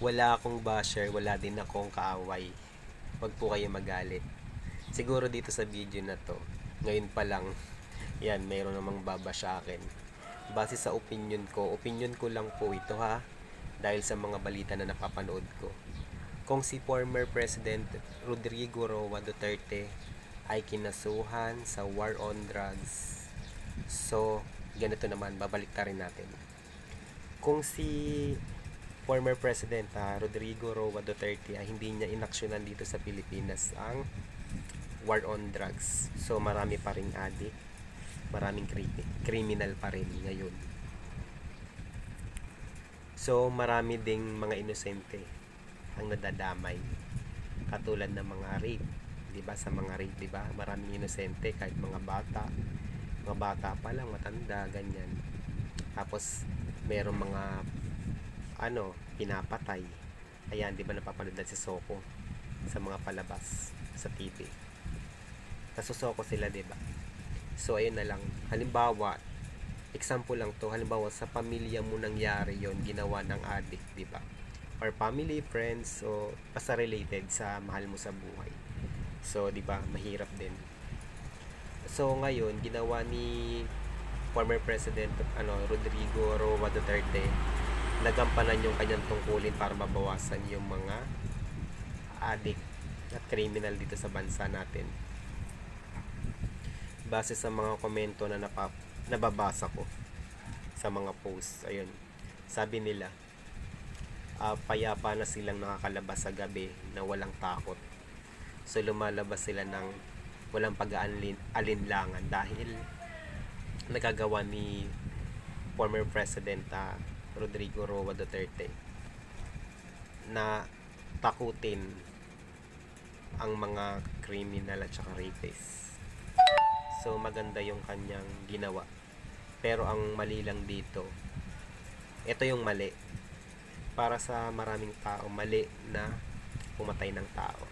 Wala akong basher, wala din akong kaaway. Huwag po kayo magalit. Siguro dito sa video na to, ngayon pa lang, yan, mayroon namang baba sa akin. Base sa opinion ko, opinion ko lang po ito ha, dahil sa mga balita na napapanood ko. Kung si former President Rodrigo Roa Duterte ay kinasuhan sa war on drugs, so ganito naman, babalik rin natin. Kung si former President ah, Rodrigo Roa Duterte ay hindi niya inaksyonan dito sa Pilipinas ang war on drugs. So marami pa ring addict, maraming cri- criminal pa rin ngayon. So marami ding mga inosente ang nadadamay. Katulad ng mga rape, 'di ba? Sa mga rape, 'di ba? Maraming inosente kahit mga bata. Mga bata pa lang, matanda, ganyan. Tapos merong mga ano, pinapatay. Ayan, 'di ba napapanood sa Soko sa mga palabas sa TV. Nasusoko sila, 'di ba? So ayun na lang. Halimbawa, example lang to, halimbawa sa pamilya mo nangyari 'yon, ginawa ng addict, 'di ba? Or family, friends, o basta related sa mahal mo sa buhay. So, 'di ba, mahirap din. So ngayon, ginawa ni former President ano Rodrigo Roa Duterte nagampanan yung kanyang tungkulin para mabawasan yung mga addict at criminal dito sa bansa natin. Base sa mga komento na napa, nababasa ko sa mga posts, ayun, sabi nila, ah, payapa na silang nakakalabas sa gabi na walang takot. So lumalabas sila ng walang pag-alinlangan dahil nagagawa ni former President ah, Rodrigo Roa Duterte na takutin ang mga criminal at saka rapists. So maganda yung kanyang ginawa. Pero ang mali lang dito, ito yung mali. Para sa maraming tao, mali na pumatay ng tao.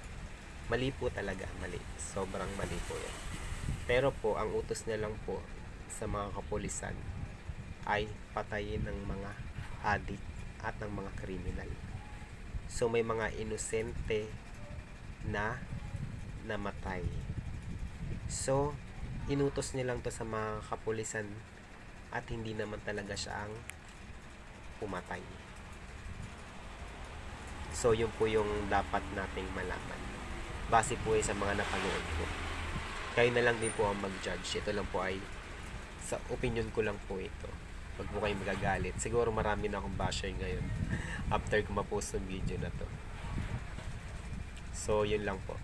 Mali po talaga, mali. Sobrang mali po yan. Pero po, ang utos niya lang po sa mga kapulisan ay patayin ng mga adik at ng mga kriminal. So may mga inosente na namatay. So, inutos nilang to sa mga kapulisan at hindi naman talaga siya ang pumatay. So, yun po yung dapat nating malaman. Base po ay sa mga napanood ko. Kayo na lang din po ang mag-judge. Ito lang po ay sa opinion ko lang po ito. Huwag po kayong magagalit. Siguro marami na akong basher ngayon after ko ma-post yung video na to. So, yun lang po.